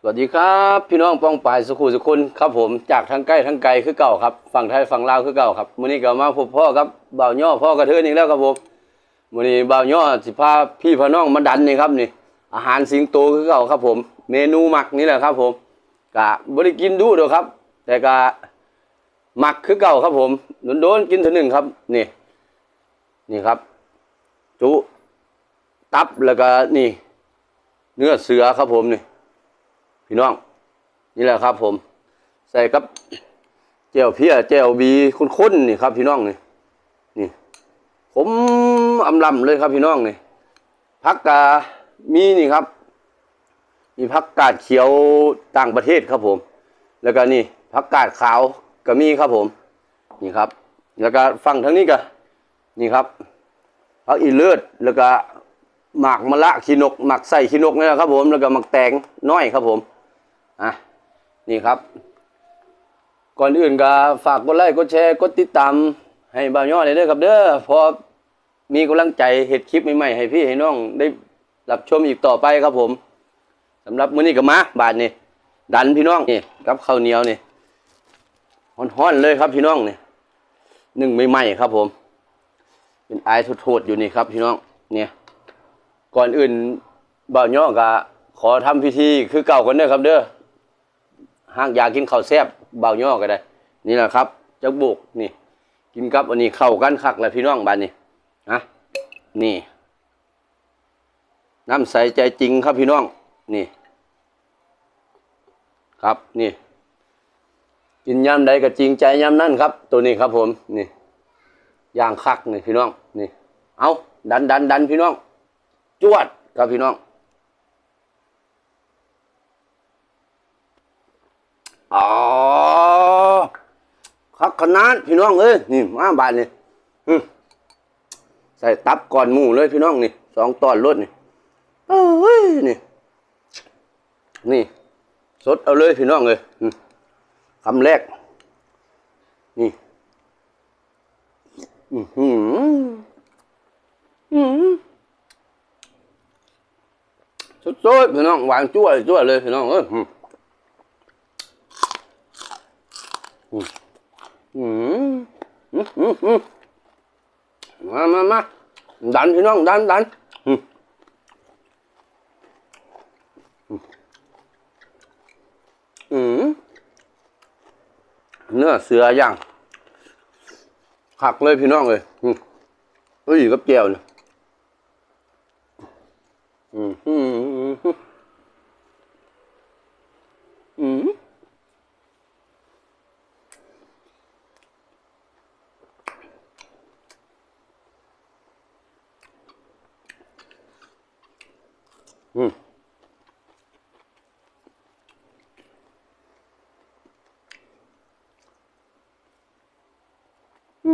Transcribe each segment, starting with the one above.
สวัสดีครับ พี่น้องป้องปายสุขุสุคนครับผมจากทางใกล้ทางไกลคือเก่าครับฝั่งไทยฝั่งลาวคือเก่าครับมื้อนี้ก็มาพบพ่อครับบ่าวย่อพ่อกระเทือนอีกแล้วครับผมมื้อนี้บ่าวย่อสิพาพี่พาน้องมาดันนี่ครับนี่ อาหารสิงโตคือเก่าครับผม เมนูหมักนี่แหละครับผมกะบ่ได้กินดูเด้อครับ แต่กะหมักคือเก่าครับผมโดนๆกินเทีหนึ่งครับนี่ นี่ครับ จุ ตับแล้วก็นี่ เนื้อเสือครับผมนี่ พี่น้อง นี่แหละครับ ผม ใส่กับเจลเพียเจลบีข้นๆนี่ครับ พี่น้องนี่นี่ผมอำลำเลยครับ พี่น้องนี่พักกามีนี่ครับ มีพักกาดเขียวต่างประเทศครับผม แล้วก็นี่พักกาดขาวก็มีครับผม นี่ครับ แล้วก็ฟังทั้งนี้ก็นี่ครับพักอีเลือดแล้วก็หมากมะละขีนกหมักใส่ขีนกนี่แหละครับผมแล้วก็หมักแตงน้อยครับผม อะนี่ครับ ก่อนอื่นก็ฝากกดไลค์กดแชร์กดติดตาม ให้บ่าวย่อเลยเด้อครับ เด้อพอมีกำลังใจเห็ดคลิปใหม่ๆให้พี่ให้น้องได้รับชมอีกต่อไปครับผมสำหรับมื้อนี้ก็มาบาทนี่ดันพี่น้องนี่กับข้าวเหนียวนี่ฮ้อนๆเลยครับพี่น้องนี่หนึ่งใหม่ๆครับผม เป็นไอโทดๆอยู่นี่ครับพี่น้องเนี่ยก่อนอื่นบ่าวย่อก็ขอทำพิธีคือเก่ากันเด้อครับเด้อ หากอยากกินข้าวแซ่บเบาย่อก็ได้ นี่แหละครับจักบุกนี่ กินกับอันนี้เข้ากันคักแล้วพี่น้องบ้านนี้นะนี่ น้ำใสใจจริงครับพี่น้อง นี่ ครับนี่ กินยำใดก็จริงใจยำนั่นครับ ตัวนี้ครับผมนี่ย่างคักนี่พี่น้องนี่ เอาดันดันดันพี่น้อง จวดครับพี่น้อง อ๋อคักขนาดพี่น้องเอ้ยนี่มาบานนี่ใส่ตับก่อนหมูเลยพี่น้องนี่สองตอนรถนี่เอ้ยนี่นี่ สดเอาเลยพี่น้องเลยอืมคำแรก นี่อือหืออือสุดๆพี่น้องหวานจั่วจั่วเลยพี่น้องเอ้ยอืมอืม อืมอืมอืมอืมมามามาดันพี่น้องดันดันอืมเนื้อเสือย่างขักเลยพี่น้องเลยอืมอุ้ยกับแก้วเนี่ย อืมอืมอืมอืมอืมอืม พั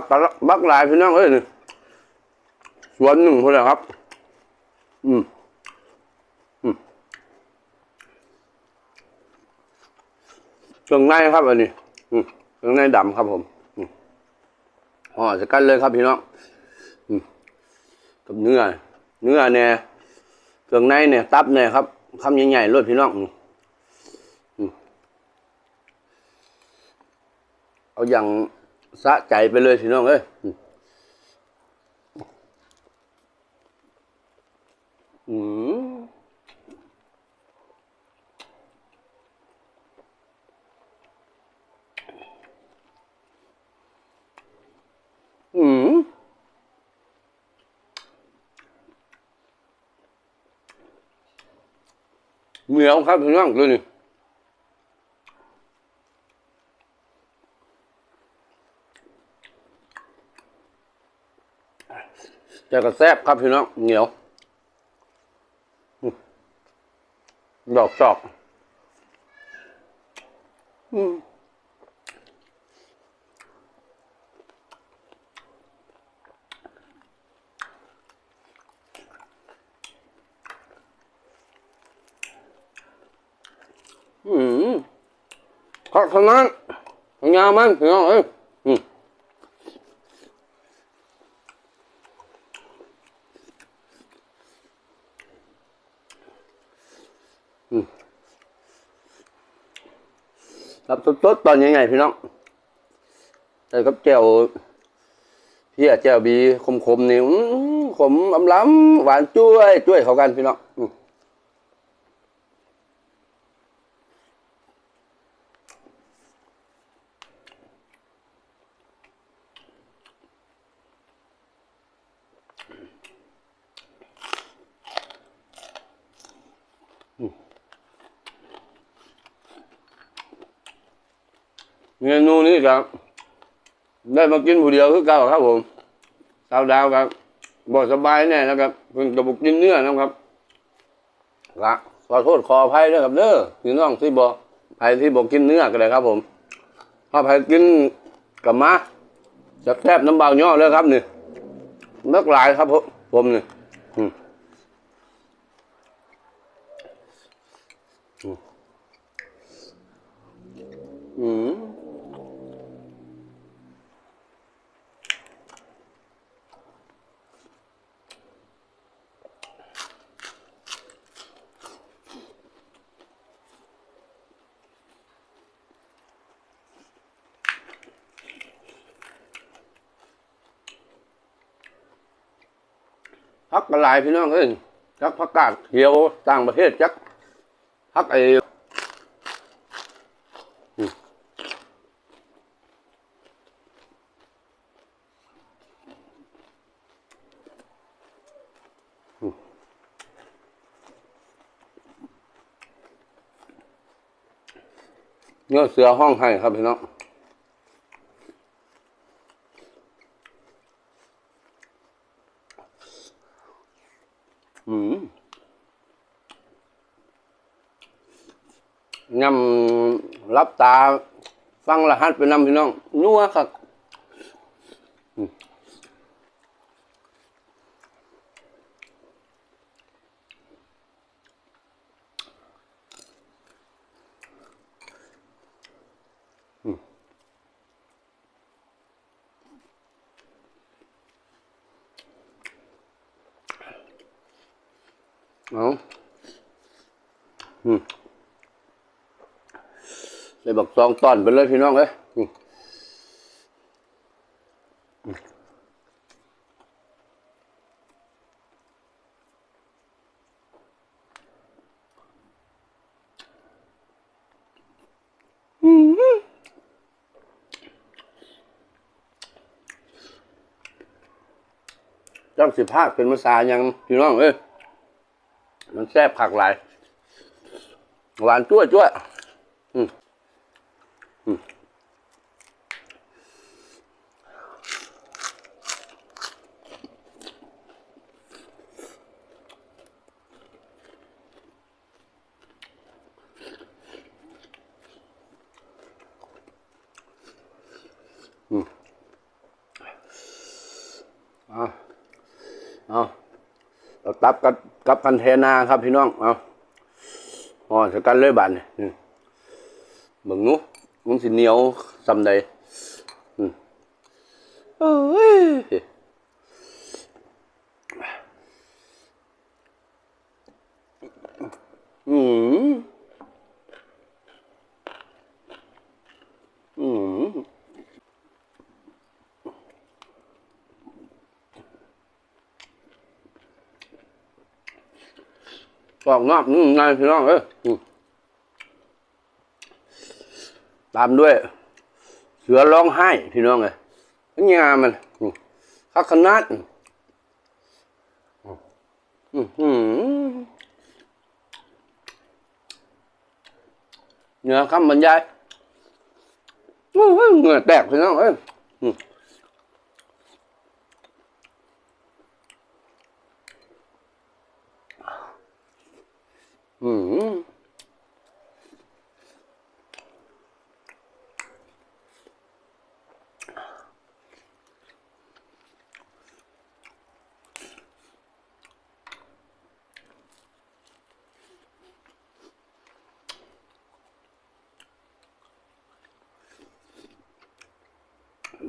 กตะละบักหลายพี่น้องเอ้ยนี่สวนหนึ่งคนละครับ อืมอืม เครื่องในครับอันนี้เครื่องในดำครับผมอืมห่อจะกันเลยครับพี่น้องกับเนื้อ เนื้อเนี่ยเครื่องในเนี่ย ตับเนี่ยครับคำใหญ่ๆรดพี่น้องเอาอย่างสะใจไปเลยพี่น้องเอ้ยอืมอืมอืม เหนียวครับพี่น้องดูนี่จะกระแซบครับพี่น้องเหนียวดอกจอก อืม ขอบคุณนั้นงามมันพี่น้องเอ้ยอืมอืมครับสดๆตอนยังไงพี่น้องใส่กับแจ่วเพี้ยแจ่วบีคมๆนี่อื้อขมอำล้ำหวานจ้วยจ้วยเข้ากันพี่น้อง ครับได้มากินผู้เดียวคือเก่าครับผมสาวดาวครับบ่สบายแน่นะครับเพิ่งจะบุกกินเนื้อนะครับละขอโทษขออภัยด้วยครับเด้อพี่น้องที่บอกใครที่บอกกินเนื้อก็เลยครับ ผมถ้าใครกินกับมาจะแทบน้ำเบาย่อเลยครับนี่เลิกหลายครับผมผมนี่อืม พักกระลายพี่น้องเอ้ยจักพักกาดเขียวต่างประเทศจักพักไอเนื้อเสือห้องให้ครับพี่น้อง อืมยำ รับตา ฟังรหัสไปนำพี่น้อง นัวครับอืมอืมเอาอืม บอกซองตอนไปเลยพี่น้องเอ้ยอืมจังสิภาคเป็นภาษายังพี่น้องเอ้ยมันแซ่บผักหลาย หวานจ้วยจ้วย เอาเอาเราตับกับกับกันเทนาครับพี่น้อง เอาอ๋อสกันเลยบานนี่เบิ่งนู้มันสิเหนียวซำใดอืมเอ้ยอืมอืม กรอบนอกนุ่มในพี่น้องเอ้ยอืมตามด้วย เสือร้องไห้พี่น้องเอ้ยงามมันคักขนาดเนื้อคำบรรยายโอ้ยเหงื่อแตกพี่น้องเอ้ย อืมอืม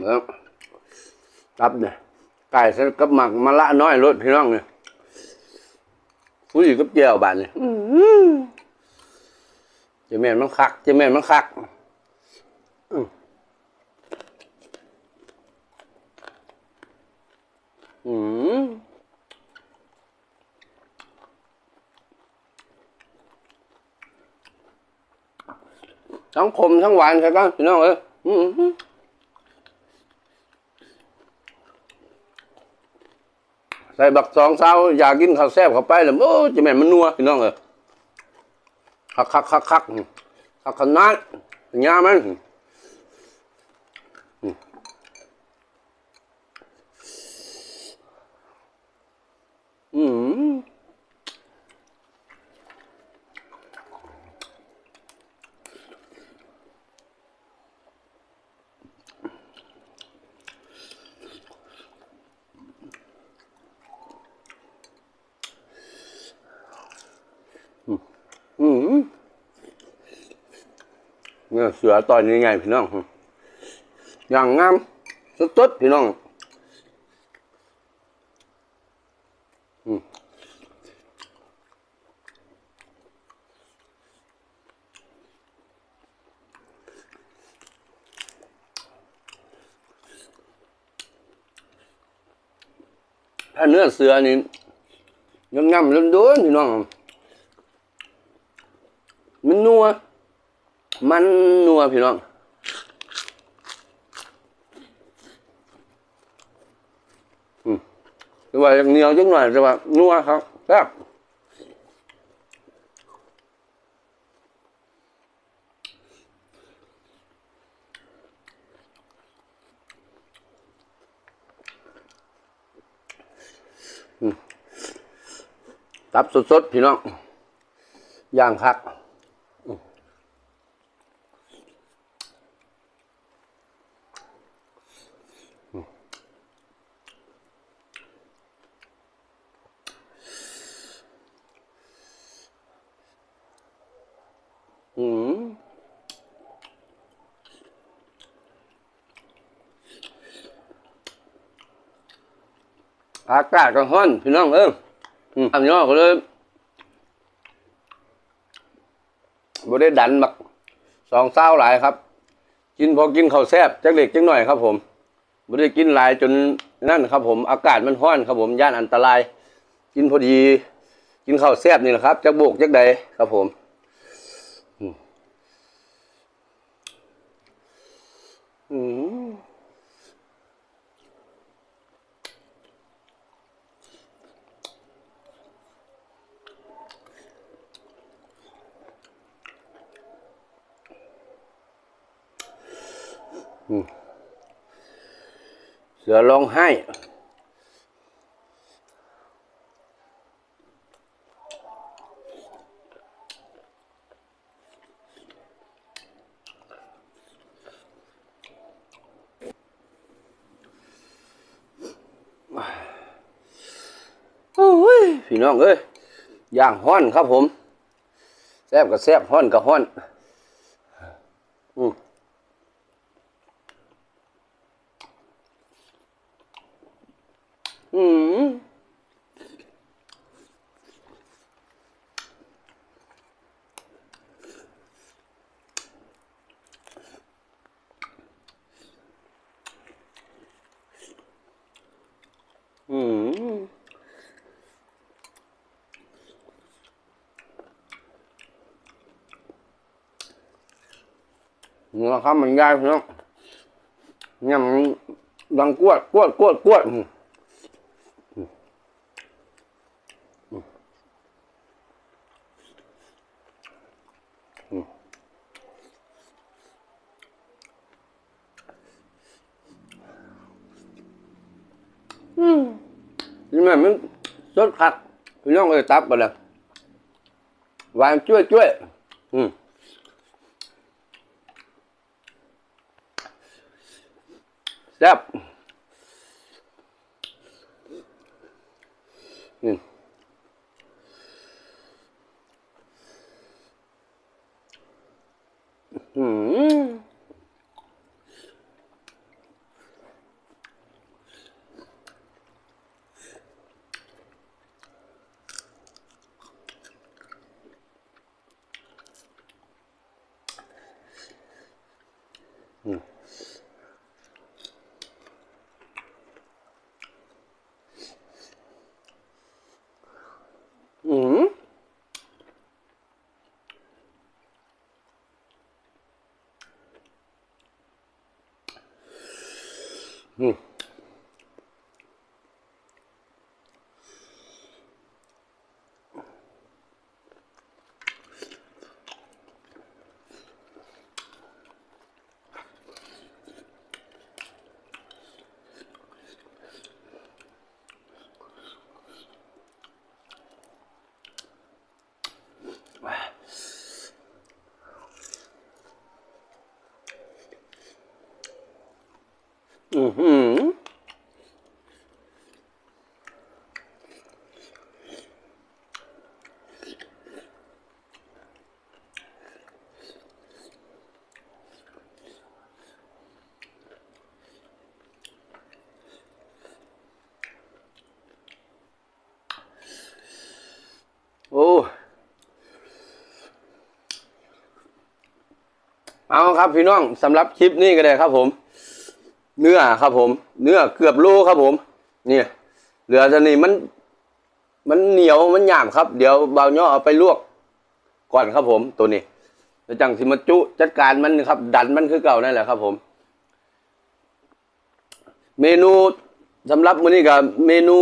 แล้วตับเนี่ยไก่ใส่กับหมักมะละน้ อยรสพี่น้องเจียผู้หญิงกับเจียวบานเนี่ยจะแม่นมันคักจะแม่นมันคักอืมอืมทั้งคมทั้งหวานใช่ป่ะพี่น้องเอ้ยอืม ใส่บักสองเช้าอยากกินข้าวแซ่บเข้าไปแล้วโอ้จะแม่นมันนัวพี่น้องเออคักคักคักคักคักขนาดยามันอืมอืม เนี่ยเสือตอนนี้ไงพี่น้องอย่างงามสดๆพี่น้องอืมถ้าเนื้อเสือนี่ยังงามล้นโดนๆพี่น้องมันนัว มันนัวพี่น้องอืมว่าอย่างเหนียวจังหน่อยแต่ว่านัวครับแซ่บอืมตับสดๆ พี่น้อง ย่างคัก อืม อากาศก็ร้อนพี่น้องเอ้ยอืมอันนี้ก็เลยบ่ได้ดันบักสองเศร้าหลายครับ กินพอกินข้าวแซ่บจักเล็กจักหน่อยครับ ผมบ่ได้กินหลายจนนั่นครับ ผมอากาศมันร้อนครับ ผมย่านอันตราย กินพอดี กินข้าวแซ่บนี่แหละครับจักโบกจักใดครับผม เสือร้องไห้ พี่น้องเอ้ยย่างห้อนครับผม แซ่บกับแซ่บห้อนกับห้อน อืมอืมอืม นี่นะครับมันยากพี่น้องเนี่ยมันดังกวดกวดกวดกวดอืมอืมอืมนี่แม่มันสดคักพี่น้องเอ้ยตับไปเลยหวานจ้วยจ้วยอืม แซ่บนี่อืม อืมอือหือ โอ้ เอาครับพี่น้องสำหรับคลิปนี้ก็ได้ครับผม เนื้อครับผม เนื้อเกือบโลครับผม เนี่ยเหลือจะนี่มันมันเหนียวมันหยาบครับ เดี๋ยวเบาย่อเอาไปลวกก่อนครับผมตัวนี้แล้วจังสิมาจุจัดการมันครับ ดันมันคือเก่านั่นแหละครับผม เมนูสำหรับมื้อนี้กับเมนู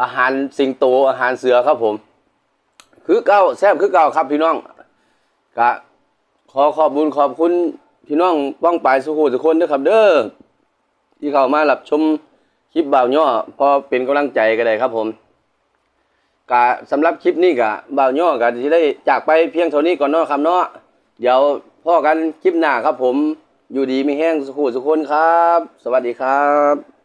อาหารสิงโตอาหารเสือครับผม คือเก้าแซ่บคือเก้าครับพี่น้องกะ ขอขอบบุญขอบคุณพี่น้องป้องปลายสุขุทุกคนด้วยครับเด้อที่เข้ามารับชมคลิปบ่าวย่อพอเป็นกำลังใจก็ได้ครับผมกะสำหรับคลิปนี้กะบ่าวย่อกะที่ได้จากไปเพียงเท่านี้ก่อนเนาะครับเนาะเดี๋ยวพ่อกันคลิปหน้าครับผมอยู่ดีมีแห้งสุขุทุกคนครับ สวัสดีครับ